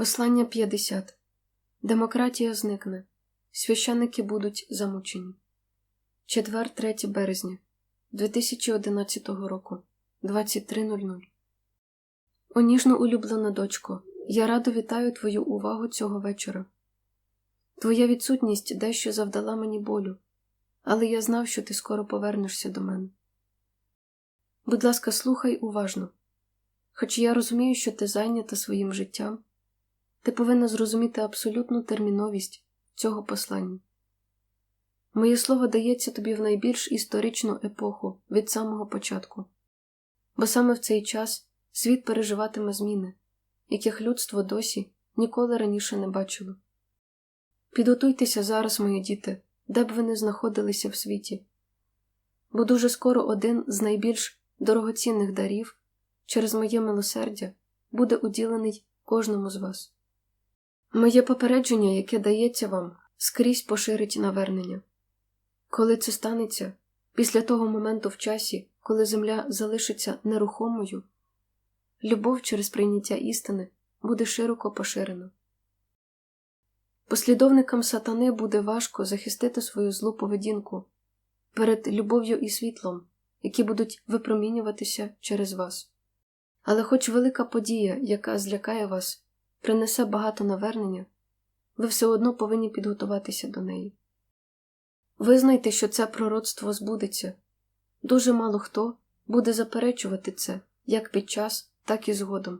Послання 50. Демократія зникне. Священники будуть замучені. Четвер 3 березня 2011 року 23.00 О ніжно улюблена дочко, я радо вітаю твою увагу цього вечора. Твоя відсутність дещо завдала мені болю, але я знав, що ти скоро повернешся до мене. Будь ласка, слухай уважно. Хоч я розумію, що ти зайнята своїм життям, ти повинна зрозуміти абсолютну терміновість цього послання. Моє слово дається тобі в найбільш історичну епоху від самого початку, бо саме в цей час світ переживатиме зміни, яких людство досі ніколи раніше не бачило. Підготуйтеся зараз, мої діти, де б ви не знаходилися в світі, бо дуже скоро один з найбільш дорогоцінних дарів через моє милосердя буде уділений кожному з вас. Моє попередження, яке дається вам, скрізь поширить навернення. Коли це станеться, після того моменту в часі, коли земля залишиться нерухомою, любов через прийняття істини буде широко поширена. Послідовникам сатани буде важко захистити свою злу поведінку перед любов'ю і світлом, які будуть випромінюватися через вас. Але хоч велика подія, яка злякає вас, принесе багато навернення, ви все одно повинні підготуватися до неї. Визнайте, що це пророцтво збудеться. Дуже мало хто буде заперечувати це як під час, так і згодом.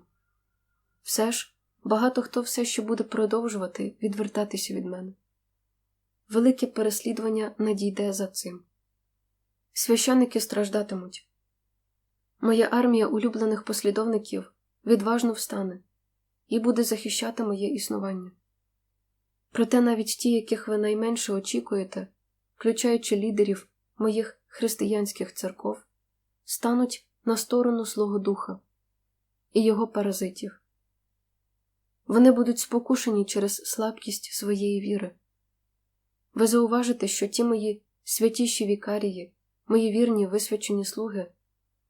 Все ж, багато хто все ще буде продовжувати відвертатися від мене. Велике переслідування надійде за цим. Священники страждатимуть. Моя армія улюблених послідовників відважно встане і буде захищати моє існування. Проте навіть ті, яких ви найменше очікуєте, включаючи лідерів моїх християнських церков, стануть на сторону Слого Духа і його паразитів. Вони будуть спокушені через слабкість своєї віри. Ви зауважите, що ті мої святіші вікарії, мої вірні висвячені слуги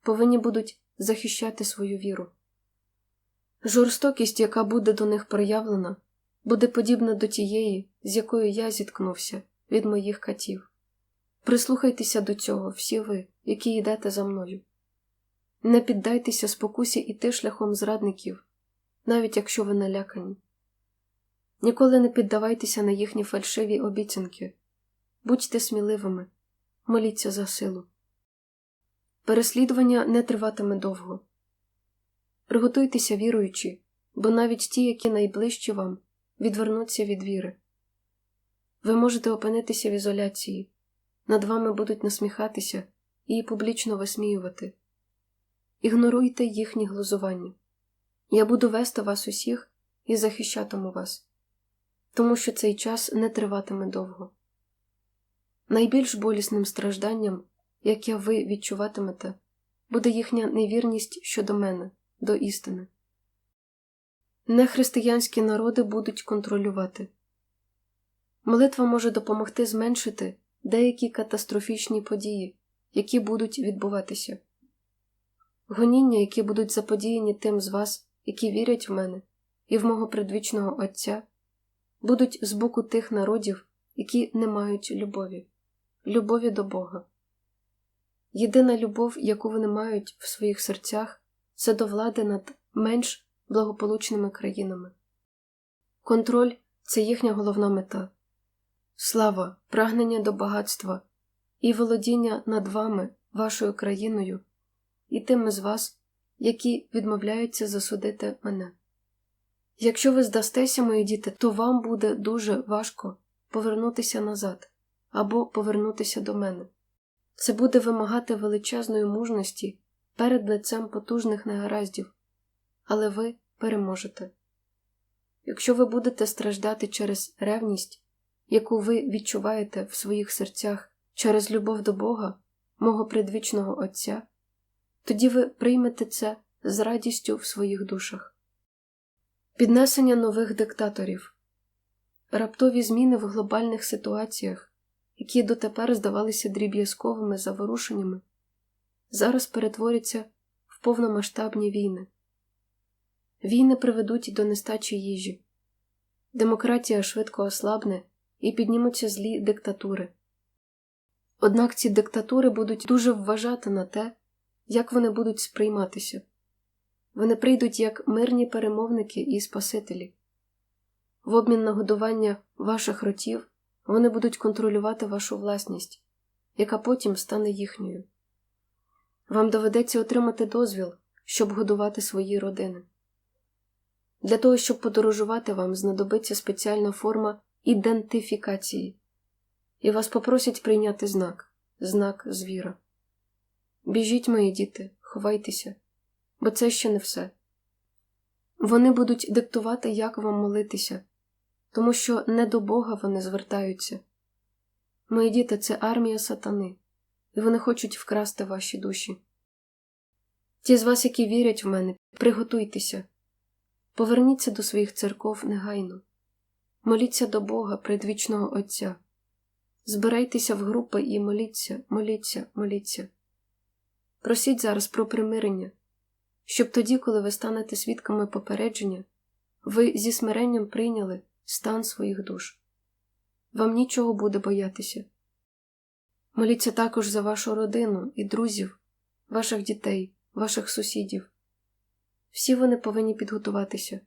повинні будуть захищати свою віру. Жорстокість, яка буде до них проявлена, буде подібна до тієї, з якою я зіткнувся від моїх катів. Прислухайтеся до цього, всі ви, які йдете за мною. Не піддайтеся спокусі іти шляхом зрадників, навіть якщо ви налякані. Ніколи не піддавайтеся на їхні фальшиві обіцянки, будьте сміливими, моліться за силу. Переслідування не триватиме довго. Приготуйтеся віруючи, бо навіть ті, які найближчі вам, відвернуться від віри. Ви можете опинитися в ізоляції, над вами будуть насміхатися і публічно висміювати. Ігноруйте їхні глузування. Я буду вести вас усіх і захищатиму вас, тому що цей час не триватиме довго. Найбільш болісним стражданням, яке ви відчуватимете, буде їхня невірність щодо мене до істини. Нехристиянські народи будуть контролювати. Молитва може допомогти зменшити деякі катастрофічні події, які будуть відбуватися. Гоніння, які будуть заподіяні тим з вас, які вірять в мене і в мого предвічного Отця, будуть з боку тих народів, які не мають любові, любові до Бога. Єдина любов, яку вони мають в своїх серцях, це до влади над менш благополучними країнами. Контроль це їхня головна мета, слава, прагнення до багатства і володіння над вами, вашою країною, і тими з вас, які відмовляються засудити мене. Якщо ви здастеся, мої діти, то вам буде дуже важко повернутися назад або повернутися до мене. Це буде вимагати величезної мужності перед лицем потужних негараздів, але ви переможете. Якщо ви будете страждати через ревність, яку ви відчуваєте в своїх серцях через любов до Бога, мого предвічного Отця, тоді ви приймете це з радістю в своїх душах. Піднесення нових диктаторів, раптові зміни в глобальних ситуаціях, які дотепер здавалися дріб'язковими заворушеннями, зараз перетворяться в повномасштабні війни. Війни приведуть до нестачі їжі. Демократія швидко ослабне і піднімуться злі диктатури. Однак ці диктатури будуть дуже вважати на те, як вони будуть сприйматися. Вони прийдуть як мирні перемовники і спасителі. В обмін на годування ваших ротів вони будуть контролювати вашу власність, яка потім стане їхньою. Вам доведеться отримати дозвіл, щоб годувати свої родини. Для того, щоб подорожувати вам, знадобиться спеціальна форма ідентифікації, і вас попросять прийняти знак, знак звіра. Біжіть, мої діти, ховайтеся, бо це ще не все. Вони будуть диктувати, як вам молитися, тому що не до Бога вони звертаються. Мої діти це армія сатани, і вони хочуть вкрасти ваші душі. Ті з вас, які вірять в мене, приготуйтеся, поверніться до своїх церков негайно, моліться до Бога, предвічного Отця, збирайтеся в групи і моліться, моліться, моліться. Просіть зараз про примирення, щоб тоді, коли ви станете свідками попередження, ви зі смиренням прийняли стан своїх душ. Вам нічого буде боятися. Моліться також за вашу родину і друзів, ваших дітей, ваших сусідів. Всі вони повинні підготуватися.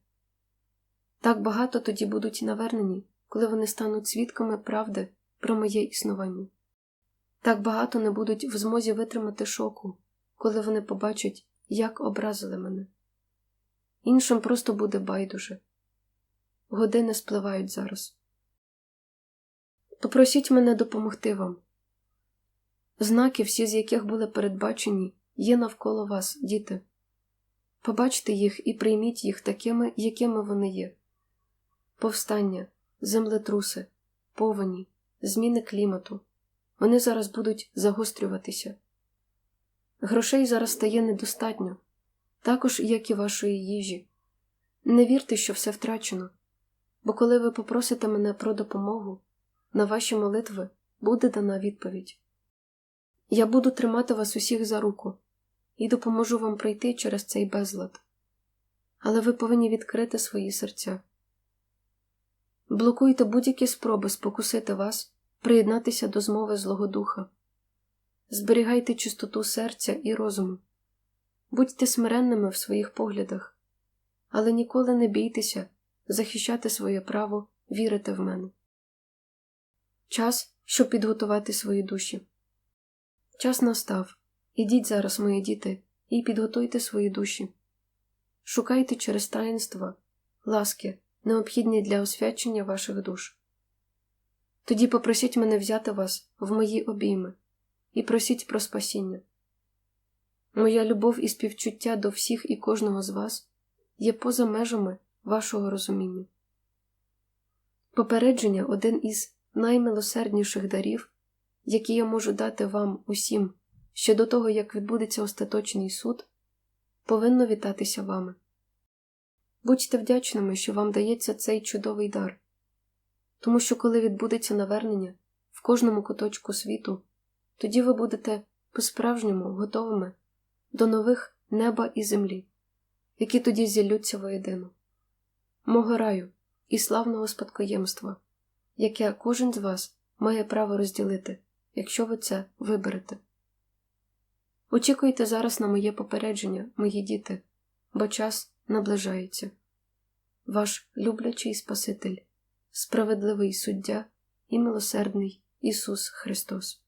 Так багато тоді будуть навернені, коли вони стануть свідками правди про моє існування. Так багато не будуть в змозі витримати шоку, коли вони побачать, як образили мене. Іншим просто буде байдуже. Години спливають зараз. Попросіть мене допомогти вам. Знаки, всі з яких були передбачені, є навколо вас, діти. Побачте їх і прийміть їх такими, якими вони є. Повстання, землетруси, повені, зміни клімату. Вони зараз будуть загострюватися. Грошей зараз стає недостатньо, також як і вашої їжі. Не вірте, що все втрачено, бо коли ви попросите мене про допомогу, на ваші молитви буде дана відповідь. Я буду тримати вас усіх за руку і допоможу вам пройти через цей безлад. Але ви повинні відкрити свої серця. Блокуйте будь-які спроби спокусити вас, приєднатися до змови Злого Духа. Зберігайте чистоту серця і розуму, будьте смиренними в своїх поглядах, але ніколи не бійтеся захищати своє право вірити в мене. Час, щоб підготувати свої душі. Час настав. Ідіть зараз, мої діти, і підготуйте свої душі. Шукайте через таїнства, ласки, необхідні для освячення ваших душ. Тоді попросіть мене взяти вас в мої обійми і просіть про спасіння. Моя любов і співчуття до всіх і кожного з вас є поза межами вашого розуміння. Попередження один із наймилосердніших дарів, які я можу дати вам усім ще до того, як відбудеться остаточний суд, повинно вітатися вами. Будьте вдячними, що вам дається цей чудовий дар, тому що, коли відбудеться навернення в кожному куточку світу, тоді ви будете по-справжньому готовими до нових неба і землі, які тоді зіллються воєдино, мого раю і славного спадкоємства, яке кожен з вас має право розділити, якщо ви це виберете. Очікуйте зараз на моє попередження, мої діти, бо час наближається. Ваш люблячий Спаситель, справедливий суддя і милосердний Ісус Христос.